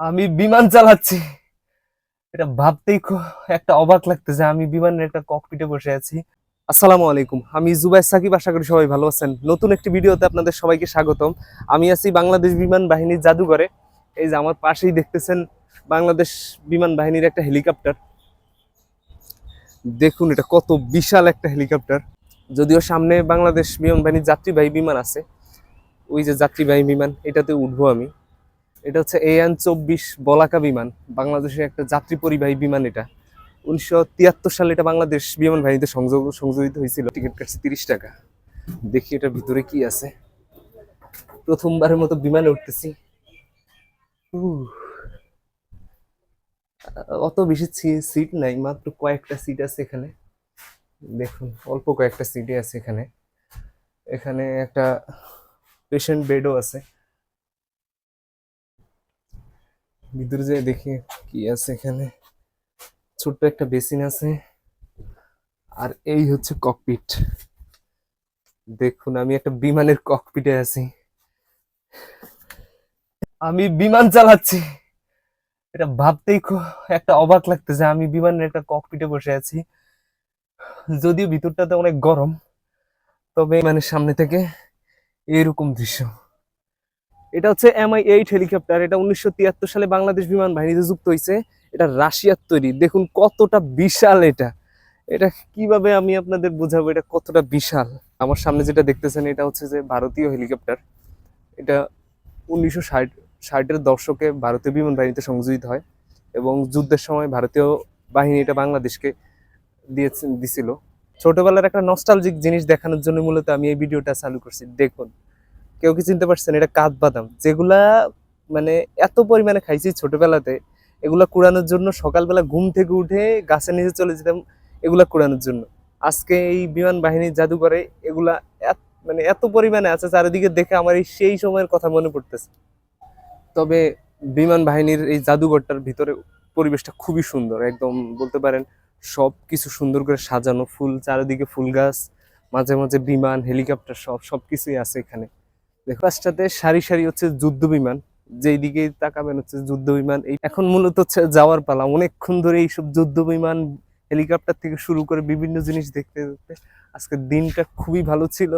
আমি বিমান চালাচ্ছি। এটা ভাবতেই খুব একটা অবাক লাগতেছে, আমি বিমানের একটা ককপিটে বসে আছি। আসসালামু আলাইকুম, আমি জুবাই সাকিব, আশা করি সবাই ভালো আছেন। নতুন একটি ভিডিওতে আপনাদের সবাইকে স্বাগতম। আমি আছি বাংলাদেশ বিমান বাহিনীর জাদুঘরে। এই যে আমার পাশেই দেখতেছেন বাংলাদেশ বিমান বাহিনীর একটা হেলিকপ্টার। দেখুন, এটা কত বিশাল একটা হেলিকপ্টার। যদিও সামনে বাংলাদেশ বিমান বাহিনীর যাত্রীবাহী বিমান আছে। ওই যে যাত্রীবাহী বিমান, এটাতে উঠবো আমি। এটা হচ্ছে এয়ান চব্বিশ বলাকা বিমান, বাংলাদেশের একটা যাত্রী পরিবাহী বিমান এটা। উনিশশো তিয়াত্তর সালে এটা বাংলাদেশ বিমান বাহিনীতে সংযোগ, সংযোজিত হয়েছিল। টিকিট কাটছে তিরিশ টাকা। দেখি এটা ভিতরে কি আছে। প্রথমবারের মতো বিমানে উঠতেছি। অত বেশি সিট নাই, মাত্র কয়েকটা সিট আছে এখানে। দেখুন, অল্প কয়েকটা সিটে আছে এখানে। এখানে একটা পেশেন্ট বেডও আছে। ভিতরে যেয়ে দেখি কি আছে এখানে। ছোট্ট একটা বেসিন আছে। আর এই হচ্ছে ককপিট দেখুন, আমি একটা বিমানের ককপিটে আছি। আমি বিমান চালাচ্ছি। এটা ভাবতেই খুব একটা অবাক লাগতেছে আমি বিমানের একটা ককপিটে বসে আছি। যদিও ভিতরটাতে অনেক গরম, তবে মানে সামনে থেকে এরকম দৃশ্য। এটা হচ্ছে এমআই এইট হেলিকপ্টার এটা উনিশশো তিয়াত্তর সালে বাংলাদেশ বিমান বাহিনীতে যুক্ত হয়েছে এটা রাশিয়ার তৈরি। দেখুন কতটা বিশাল এটা। এটা কীভাবে আমি আপনাদের বোঝাবো এটা কতটা বিশাল? আমার সামনে যেটা দেখতেছেন এটা হচ্ছে যে ভারতীয় হেলিকপ্টার এটা উনিশশো ষাট, ষাটের দশকে ভারতীয় বিমান বাহিনীতে সংযোজিত হয় এবং যুদ্ধের সময় ভারতীয় বাহিনী এটা বাংলাদেশকে দিয়েছে, দিছিল। ছোটবেলার একটা নস্টালজিক জিনিস দেখানোর জন্য মূলত আমি এই ভিডিওটা চালু করছি। দেখুন কেউ কি চিনতে পারছেন? এটা কাঠবাদাম যেগুলা মানে এত পরিমাণে খাইছি ছোটবেলাতে, এগুলা কুড়ানোর জন্য সকালবেলা ঘুম থেকে উঠে গাছের নিচে চলে যেতাম এগুলা কুড়ানোর জন্য। আজকে এই বিমান বাহিনীর জাদুঘরে এগুলা মানে এত পরিমাণে আছে, চারিদিকে দেখে আমার এই সেই সময়ের কথা মনে পড়তেছে। তবে বিমান বাহিনীর এই জাদুঘরটার ভিতরে পরিবেশটা খুবই সুন্দর। একদম বলতে পারেন সব কিছু সুন্দর করে সাজানো, ফুল, চারিদিকে ফুল গাছ, মাঝে মাঝে বিমান, হেলিকপ্টার, সব সব কিছুই আছে এখানে। দেখো পাঁচটাতে সারি সারি হচ্ছে যুদ্ধ বিমান, যেই দিকে তাকাবেন হচ্ছে যুদ্ধ বিমান। এই এখন মূলত হচ্ছে যাওয়ার পালা। অনেকক্ষণ ধরে এইসব যুদ্ধ বিমান, হেলিকপ্টার থেকে শুরু করে বিভিন্ন জিনিস দেখতে দেখতে আজকের দিনটা খুবই ভালো ছিল।